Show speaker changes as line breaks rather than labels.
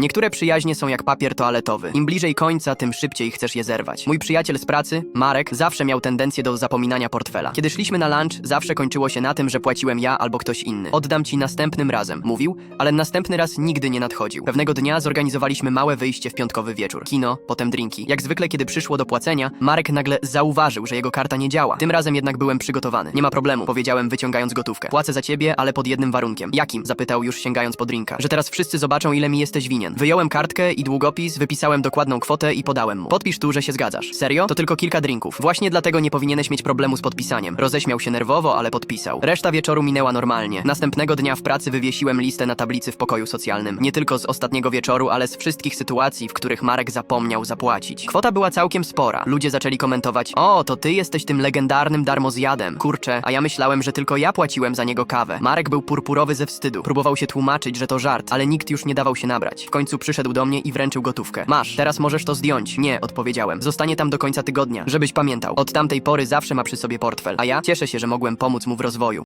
Niektóre przyjaźnie są jak papier toaletowy. Im bliżej końca, tym szybciej chcesz je zerwać. Mój przyjaciel z pracy, Marek, zawsze miał tendencję do zapominania portfela. Kiedy szliśmy na lunch, zawsze kończyło się na tym, że płaciłem ja albo ktoś inny. Oddam ci następnym razem, mówił, ale następny raz nigdy nie nadchodził. Pewnego dnia zorganizowaliśmy małe wyjście w piątkowy wieczór. Kino, potem drinki. Jak zwykle, kiedy przyszło do płacenia, Marek nagle zauważył, że jego karta nie działa. Tym razem jednak byłem przygotowany. Nie ma problemu, powiedziałem wyciągając gotówkę. Płacę za ciebie, ale pod jednym warunkiem. Jakim? Zapytał już sięgając po drinka. Że teraz wszyscy zobaczą, ile mi jesteś winien. Wyjąłem kartkę i długopis, wypisałem dokładną kwotę i podałem mu. Podpisz tu, że się zgadzasz. Serio? To tylko kilka drinków. Właśnie dlatego nie powinieneś mieć problemu z podpisaniem. Roześmiał się nerwowo, ale podpisał. Reszta wieczoru minęła normalnie. Następnego dnia w pracy wywiesiłem listę na tablicy w pokoju socjalnym. Nie tylko z ostatniego wieczoru, ale z wszystkich sytuacji, w których Marek zapomniał zapłacić. Kwota była całkiem spora. Ludzie zaczęli komentować: O, to ty jesteś tym legendarnym darmozjadem. Kurczę, a ja myślałem, że tylko ja płaciłem za niego kawę. Marek był purpurowy ze wstydu. Próbował się tłumaczyć, że to żart, ale nikt już nie dawał się nabrać. W końcu przyszedł do mnie i wręczył gotówkę. Masz, teraz możesz to zdjąć. Nie, odpowiedziałem. Zostanie tam do końca tygodnia, żebyś pamiętał. Od tamtej pory zawsze ma przy sobie portfel, a ja cieszę się, że mogłem pomóc mu w rozwoju.